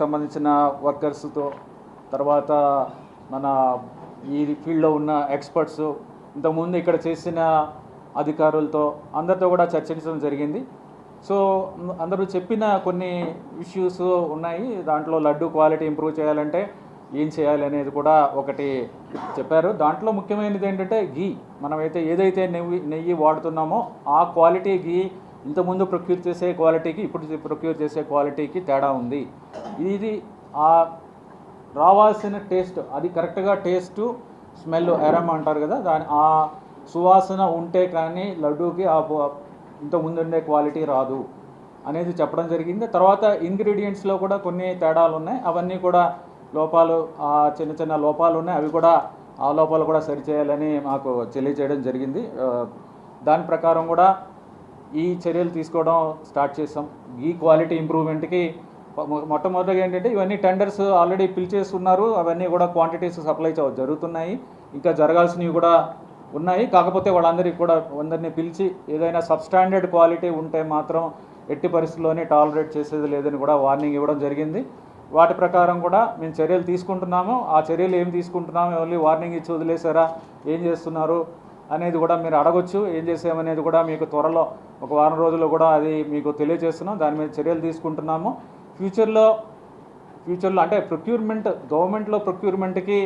సంబంధించిన వర్కర్స్తో తర్వాత మన ఈ ఫీల్డ్లో ఉన్న ఎక్స్పర్ట్స్ ఇంతకుముందు ఇక్కడ చేసిన అధికారులతో అందరితో కూడా చర్చించడం జరిగింది. సో అందరూ చెప్పిన కొన్ని ఇష్యూస్ ఉన్నాయి. దాంట్లో లడ్డు క్వాలిటీ ఇంప్రూవ్ చేయాలంటే ఏం చేయాలి అనేది కూడా ఒకటి చెప్పారు. దాంట్లో ముఖ్యమైనది ఏంటంటే గీ మనమైతే ఏదైతే నెయ్యి నెయ్యి వాడుతున్నామో ఆ క్వాలిటీ గీ ఇంతకుముందు ప్రొక్యూర్ చేసే క్వాలిటీకి ఇప్పుడు ప్రొక్యూర్ చేసే క్వాలిటీకి తేడా ఉంది. ఇది ఆ రావాల్సిన టేస్ట్ అది కరెక్ట్గా టేస్ట్ స్మెల్ ఎరమ్ అంటారు కదా దాని ఆ సువాసన ఉంటే కానీ లడ్డూకి ఆ ఇంతకుముందు ఉండే క్వాలిటీ రాదు అనేది చెప్పడం జరిగింది. తర్వాత ఇంగ్రీడియంట్స్లో కూడా కొన్ని తేడాలు ఉన్నాయి. అవన్నీ కూడా లోపాలు ఆ చిన్న చిన్న లోపాలు ఉన్నాయి. అవి కూడా ఆ లోపాలు కూడా సరిచేయాలని మాకు తెలియజేయడం జరిగింది. దాని ప్రకారం కూడా ఈ చర్యలు తీసుకోవడం స్టార్ట్ చేసాం ఈ క్వాలిటీ ఇంప్రూవ్మెంట్కి మొట్టమొదటిగా ఏంటంటే ఇవన్నీ టెండర్స్ ఆల్రెడీ పిలిచేస్తున్నారు అవన్నీ కూడా క్వాంటిటీస్ సప్లై చ- జరుగుతున్నాయి. ఇంకా జరగాల్సినవి కూడా ఉన్నాయి. కాకపోతే వాళ్ళందరికీ కూడా అందరినీ పిలిచి ఏదైనా సబ్స్టాండర్డ్ క్వాలిటీ ఉంటే మాత్రం ఎట్టి పరిస్థితుల్లోనే టాలరేట్ చేసేది లేదని కూడా వార్నింగ్ ఇవ్వడం జరిగింది. వాటి ప్రకారం కూడా మేము చర్యలు తీసుకుంటున్నాము. ఆ చర్యలు ఏం తీసుకుంటున్నాము ఓన్లీ వార్నింగ్ ఇచ్చి వదిలేసారా ఏం చేస్తున్నారు అనేది కూడా మీరు అడగొచ్చు. ఏం చేసామనేది కూడా మీకు త్వరలో ఒక వారం రోజుల్లో కూడా అది మీకు తెలియజేస్తున్నాం దాని మీద చర్యలు తీసుకుంటున్నాము. ఫ్యూచర్లో ఫ్యూచర్లో అంటే ప్రొక్యూర్మెంట్ గవర్నమెంట్లో ప్రొక్యూర్మెంట్కి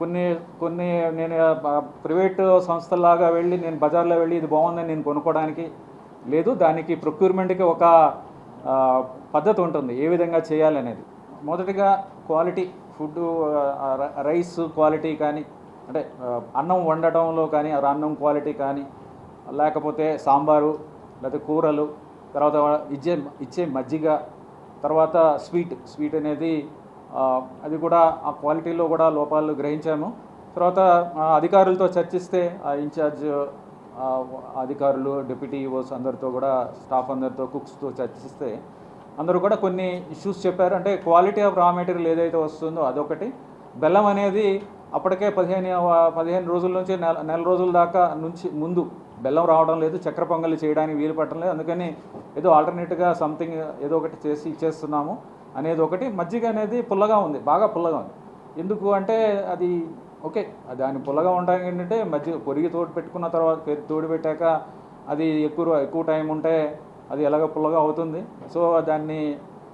కొన్ని కొన్ని నేను ప్రైవేట్ సంస్థలాగా వెళ్ళి నేను బజార్లో వెళ్ళి ఇది బాగుందని నేను కొనుక్కోవడానికి లేదు. దానికి ప్రొక్యూర్మెంట్కి ఒక పద్ధతి ఉంటుంది. ఏ విధంగా చేయాలనేది. మొదటిగా క్వాలిటీ ఫుడ్ రైస్ క్వాలిటీ కానీ అంటే అన్నం వండటంలో కానీ అన్నం క్వాలిటీ కానీ లేకపోతే సాంబారు లేకపోతే కూరలు తర్వాత ఇచ్చే ఇచ్చే మజ్జిగ తర్వాత స్వీట్ స్వీట్ అనేది అది కూడా ఆ క్వాలిటీలో కూడా లోపాలు గ్రహించాము. తర్వాత అధికారులతో చర్చిస్తే ఆ ఇన్ఛార్జ్ అధికారులు డిప్యూటీ ఈఓస్ అందరితో కూడా స్టాఫ్ అందరితో కుక్స్తో చర్చిస్తే అందరూ కూడా కొన్ని ఇష్యూస్ చెప్పారు. అంటే క్వాలిటీ ఆఫ్ రా మెటీరియల్ ఏదైతే వస్తుందో అదొకటి. బెల్లం అనేది అప్పటికే పదిహేను పదిహేను రోజుల నుంచి నెల నెల రోజుల దాకా నుంచి ముందు బెల్లం రావడం లేదు చక్కెర పొంగలి చేయడానికి వీలు పడటం లేదు. అందుకని ఏదో ఆల్టర్నేట్గా సంథింగ్ ఏదో ఒకటి చేసి ఇచ్చేస్తున్నాము అనేది ఒకటి. మజ్జిగ అనేది పుల్లగా ఉంది బాగా పుల్లగా ఉంది. ఎందుకు అంటే అది ఓకే దాని పుల్లగా ఉండడానికి ఏంటంటే మజ్జిగ పొరిగి తోడు పెట్టుకున్న తర్వాత తోడు పెట్టాక అది ఎక్కువ ఎక్కువ టైం ఉంటే అది ఎలాగ పుల్లగా అవుతుంది. సో దాన్ని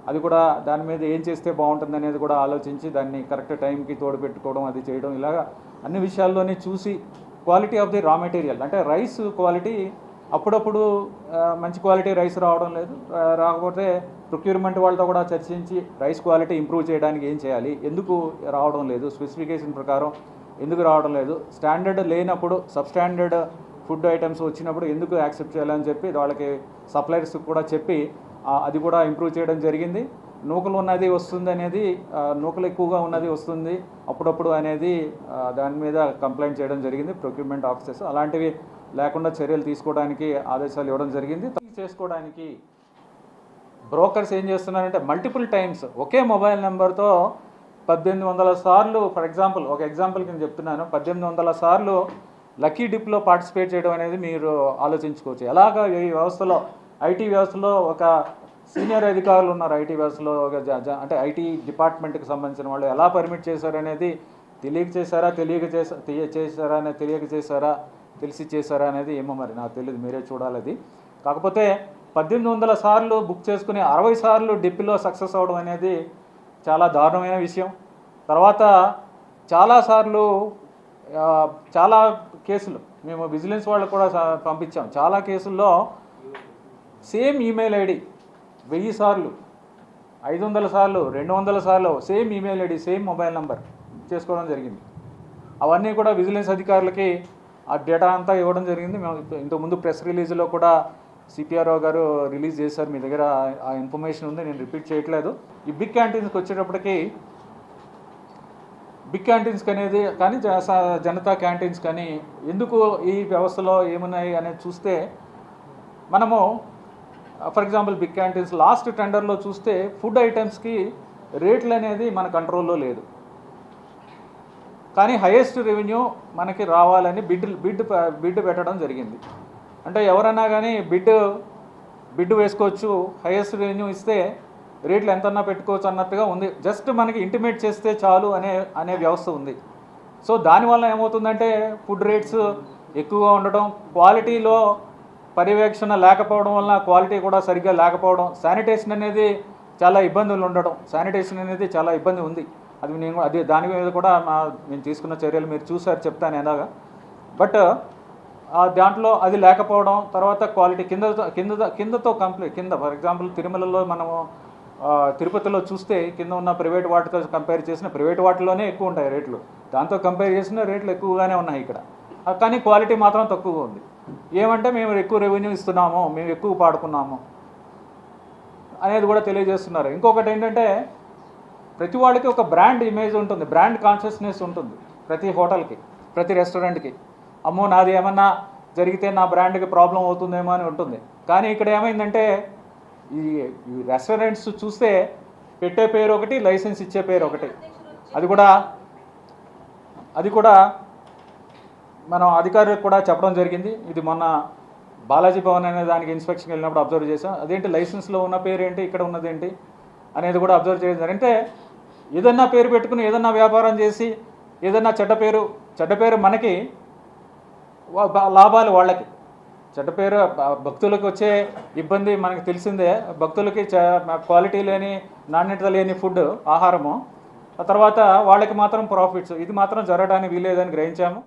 అది కూడా దాని మీద ఏం చేస్తే బాగుంటుంది అనేది కూడా ఆలోచించి దాన్ని కరెక్ట్ టైంకి తోడు పెట్టుకోవడం అది చేయడం ఇలాగా అన్ని విషయాల్లోనే చూసి quality of the raw material. అంటే రైస్ క్వాలిటీ అప్పుడప్పుడు మంచి క్వాలిటీ రైస్ రావడం లేదు. రాకపోతే ప్రొక్యూర్మెంట్ వాళ్ళతో కూడా చర్చించి రైస్ క్వాలిటీ ఇంప్రూవ్ చేయడానికి ఏం చేయాలి? ఎందుకు రావడం లేదు? స్పెసిఫికేషన్ ప్రకారం ఎందుకు రావడం లేదు? స్టాండర్డ్ లేనప్పుడు సబ్స్టాండర్డ్ ఫుడ్ ఐటమ్స్ వచ్చినప్పుడు ఎందుకు యాక్సెప్ట్ చేయాలని చెప్పి వాళ్ళకి సప్లయర్స్ కూడా చెప్పి అది కూడా ఇంప్రూవ్ చేయడం జరిగింది. నూకలు ఉన్నది వస్తుంది అనేది నూకలు ఎక్కువగా ఉన్నది వస్తుంది అప్పుడప్పుడు అనేది దాని మీద కంప్లైంట్ చేయడం జరిగింది ప్రొక్యూర్మెంట్ ఆఫీసర్స్ అలాంటివి లేకుండా చర్యలు తీసుకోవడానికి ఆదేశాలు ఇవ్వడం జరిగింది. చేసుకోవడానికి బ్రోకర్స్ ఏం చేస్తున్నారంటే మల్టిపుల్ టైమ్స్ ఒకే మొబైల్ నెంబర్తో పద్దెనిమిది వందల సార్లు ఫర్ ఎగ్జాంపుల్ ఒక ఎగ్జాంపుల్ కింద చెప్తున్నాను. పద్దెనిమిది వందల సార్లు లక్కీ డిప్లో పార్టిసిపేట్ చేయడం అనేది మీరు ఆలోచించుకోవచ్చు. ఎలాగ ఈ వ్యవస్థలో ఐటీ వ్యవస్థలో ఒక సీనియర్ అధికారులు ఉన్నారు ఐటీ వ్యవస్థలో ఒక జ- అంటే ఐటీ డిపార్ట్మెంట్కి సంబంధించిన వాళ్ళు ఎలా పర్మిట్ చేశారనేది తెలియక చేశారా తెలియక చేసా తెలియ- చేశారా అనేది తెలియక చేశారా తెలిసి చేశారా అనేది ఏమో మరి నాకు తెలియదు మీరే చూడాలి అది. కాకపోతే పద్దెనిమిది వందల సార్లు బుక్ చేసుకుని అరవై సార్లు డిప్పిలో సక్సెస్ అవ్వడం అనేది చాలా దారుణమైన విషయం. తర్వాత చాలాసార్లు చాలా కేసులు మేము విజిలెన్స్ వాళ్ళకు కూడా పంపించాం. చాలా కేసుల్లో సేమ్ ఈమెయిల్ ఐడి వెయ్యి సార్లు ఐదు వందల సార్లు రెండు వందల సార్లు same email ID same mobile number చేసుకోవడం జరిగింది. అవన్నీ కూడా విజిలెన్స్ అధికారులకి ఆ డేటా అంతా ఇవ్వడం జరిగింది. మేము ఇంత- ఇంతకుముందు ప్రెస్ రిలీజ్లో కూడా సిపిఆర్ఓ గారు రిలీజ్ చేశారు. మీ దగ్గర ఆ- ఇన్ఫర్మేషన్ ఉంది. నేను రిపీట్ చేయట్లేదు. ఈ బిగ్ క్యాంటీన్స్కి వచ్చేటప్పటికి బిగ్ క్యాంటీన్స్కి అనేది కానీ జ- జనతా క్యాంటీన్స్ కానీ ఎందుకు ఈ వ్యవస్థలో ఏమున్నాయి అనేది చూస్తే మనము for example big canteens last టెండర్లో చూస్తే ఫుడ్ ఐటమ్స్కి రేట్లు అనేది మన కంట్రోల్లో లేదు. కానీ హైయెస్ట్ రెవెన్యూ మనకి రావాలని బిడ్ బిడ్ బిడ్ పెట్టడం జరిగింది. అంటే ఎవరైనా కానీ బిడ్ బిడ్ వేసుకోవచ్చు హైయెస్ట్ రెవెన్యూ ఇస్తే రేట్లు ఎంతన్నా పెట్టుకోవచ్చు అన్నట్టుగా ఉంది. జస్ట్ మనకి ఇంటిమేట్ చేస్తే చాలు అనే అనే వ్యవస్థ ఉంది. సో దానివల్ల ఏమవుతుందంటే ఫుడ్ రేట్స్ ఎక్కువగా ఉండడం క్వాలిటీలో పర్యవేక్షణ లేకపోవడం వల్ల క్వాలిటీ కూడా సరిగ్గా లేకపోవడం శానిటేషన్ అనేది చాలా ఇబ్బందులు ఉండడం శానిటేషన్ అనేది చాలా ఇబ్బంది ఉంది. అది నేను అది దాని మీద కూడా మా నేను తీసుకున్న చర్యలు మీరు చూసారు చెప్తాను ఎలాగా. బట్ దాంట్లో అది లేకపోవడం తర్వాత క్వాలిటీ కింద కింద కిందతో కంప్లీట్ కింద ఫర్ ఎగ్జాంపుల్ తిరుమలలో మనము తిరుపతిలో చూస్తే కింద ఉన్న ప్రైవేట్ వాటితో కంపేర్ చేసిన ప్రైవేట్ వాటిలోనే ఎక్కువ ఉంటాయి రేట్లు. దాంతో కంపేర్ చేసిన రేట్లు ఎక్కువగానే ఉన్నాయి ఇక్కడ. కానీ క్వాలిటీ మాత్రం తక్కువగా ఉంది. ఏమంటే మేము ఎక్కువ రెవెన్యూ ఇస్తున్నాము మేము ఎక్కువ పాడుకున్నాము అనేది కూడా తెలియజేస్తున్నారు. ఇంకొకటి ఏంటంటే ప్రతి వాళ్ళకి ఒక బ్రాండ్ ఇమేజ్ ఉంటుంది బ్రాండ్ కాన్షియస్నెస్ ఉంటుంది ప్రతి హోటల్కి ప్రతి రెస్టారెంట్కి అమ్మో నాది ఏమన్నా జరిగితే నా బ్రాండ్కి ప్రాబ్లం అవుతుందేమో అని ఉంటుంది. కానీ ఇక్కడ ఏమైందంటే ఈ ఈ రెస్టారెంట్స్ చూస్తే పెట్టే పేరు ఒకటి లైసెన్స్ ఇచ్చే పేరు ఒకటి. అది కూడా అది కూడా మనం అధికారులకు కూడా చెప్పడం జరిగింది. ఇది మొన్న బాలాజీ భవన్ అనే దానికి ఇన్స్పెక్షన్ వెళ్ళినప్పుడు అబ్జర్వ్ చేసాం అదేంటి లైసెన్స్లో ఉన్న పేరు ఏంటి ఇక్కడ ఉన్నది ఏంటి అనేది కూడా అబ్జర్వ్ చేయడం అంటే ఏదన్నా పేరు పెట్టుకుని ఏదన్నా వ్యాపారం చేసి ఏదన్నా చెడ్డ పేరు చెడ్డ పేరు మనకి లాభాలు వాళ్ళకి. చెడ్డ పేరు భక్తులకు వచ్చే ఇబ్బంది మనకి తెలిసిందే. భక్తులకి క్వాలిటీ లేని నాణ్యత లేని ఫుడ్ ఆహారము. ఆ తర్వాత వాళ్ళకి మాత్రం ప్రాఫిట్స్ ఇది మాత్రం జరగడానికి వీలేదని గ్రహించాము.